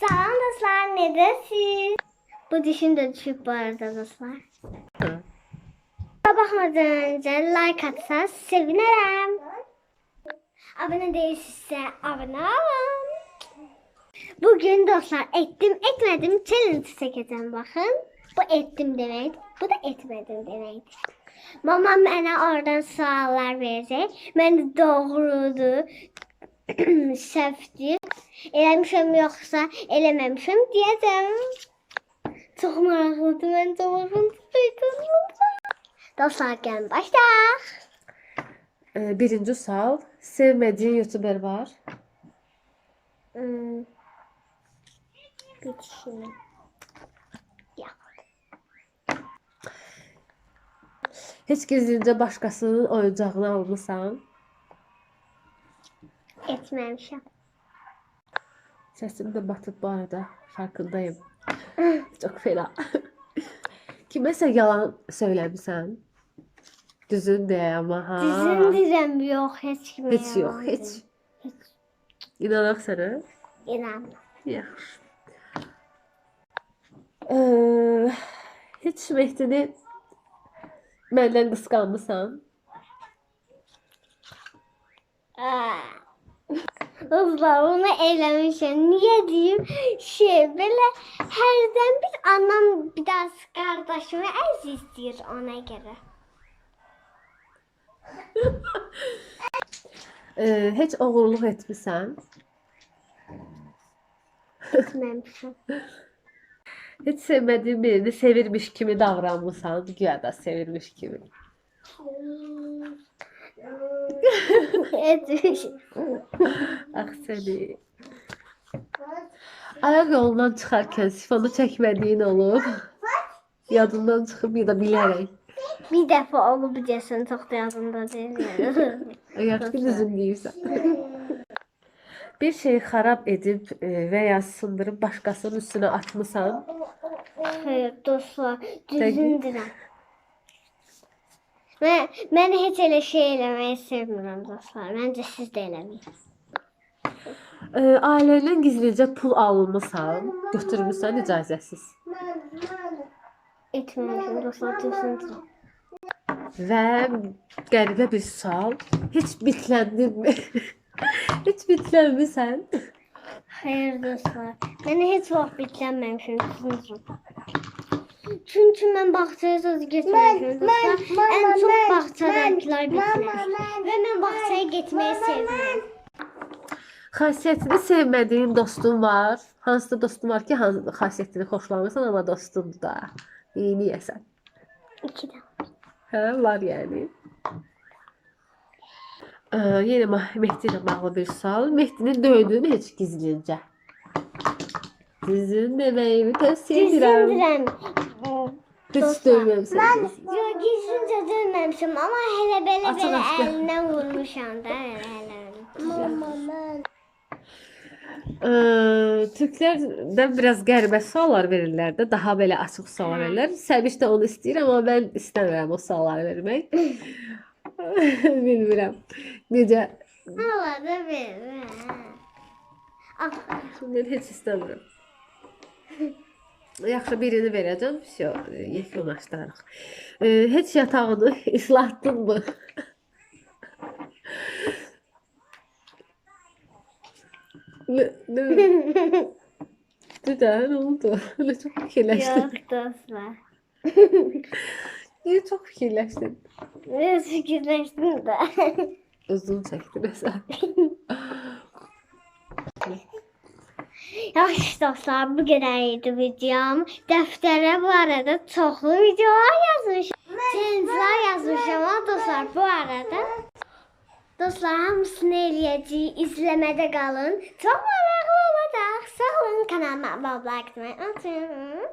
Selam dostlar, neredesin? Bu dişim de düşük bu arada dostlar. Bakmadan önce like atsan sevinirim. Abone değilse abone olun. Bugün dostlar ettim etmedim challenge çekeceğim bakın. Bu ettim demek. Bu da etmedim demek. Mamam bana oradan suallar verecek. Ben doğrudu, səhvdir, eləmişəm yoxsa eləməmişəm deyəcəm. Çox maraqlıdır. Mən çox maraqlıdır. Dostlar gəlin başlayaq. Ee, birinci sual. Sevmediğin YouTuber var. Hmm. Bir düşünün. Hiç gizlice başkasının oyuncağını almışsan. Etməmişəm. Sesim de batık bu arada. Farkındayım. Çok fena. Kiməsə yalan söyləmisən? Düzün de ama ha. Düzün deyirəm, yox, heç kimə. Heç yox, heç. Heç. İnanaq sənə. İnan. Yaxşı. Ee, heç Mehdini məndən qısqanmısan? Dostlar onu eləmişəm. Niyə deyim? Şey, belə hərdən bir anam bir daha qardaşımı əziz istəyir ona görə. Ee, heç oğurluq etmisən? Etməmişəm. Heç sevmədiyin birini sevirmiş kimi davranmısan? Güya da sevirmiş kimi. Etmişəm. Ax səni. Ayaq yolundan çıxarkən sifonu çəkmədiyin olub. Yadından çıxıb ya da bilərək. Bir dəfə olub desən çox da yadımda deyil. Yaxşı düzün deyirsən. Bir şeyi xarab edib e, və ya sındırıb başqasının üstünə atmısan? Xeyr, dostlar, düzündürəm. Mən, mən heç elə şey eləməyi sevmirəm dostlar. Məncə siz də eləməyin. E, ailəndən gizlicə pul almısan, götürmüsən icazəsiz. Etməmişəm dostlar, düzündürəm. Və qəribə bir sual. Heç bitləndirmi? Heç bitlənmisən? Xeyr dostlar. Mən heç vaxt düzündürəm. Çünki mən bağçaya getməmişəm. Ən çox bağçadakilar bitlənir. Və mən bağçaya getməyi sevirəm. Xasiyyətini sevmədiyin dostun var. Hansı da dostun var ki, hansı xasiyyətini xoşlamırsan, amma dostundur da. Neyəyəsən? İki də. Hə, var yəni. Ee, Ma- Mehdi bağlı bir sual. Mehdinin döydüyünü heç gizlincə. Düzün deməyimi tövsiyə edirəm. Düzündürəm. Heç dostlar. döyməmsən. Yox, gizlincə dönməmişəm, amma hələ belə Açıq belə aşkar. əlindən vurmuşam da, elə elə. Mama, Ee, Türklərdən biraz qəribə suallar verirlər də, daha belə açıq suallar verirlər. Səbiş də onu istəyir, amma mən istəmirəm o sualları vermək. Bilmirəm. Necə? Hala da bilmirəm. Ah. Mən heç istəmirəm. Yaxşı birini verəcəm, vəsio, yekunlaşdırarıq. E, e heç yatağını islatdınmı? Ne, ne? Düden oldu. Öyle çok kirleşti. Yok dostlar. Niyə çox fikirləşdin? Biraz fikirləşdim də. Uzun çəkdi məsələn. Yaxşı dostlar, bu qədər idi videom. Dəftərə bu arada çoxlu videolar yazmışam. Challenge'lar yazmışam ha dostlar bu arada. Dostlar hamısını eləyəcəyik. İzləmədə qalın. Çox maraqlı olacaq. Sağ olun kanalıma abone olmayı unutmayın.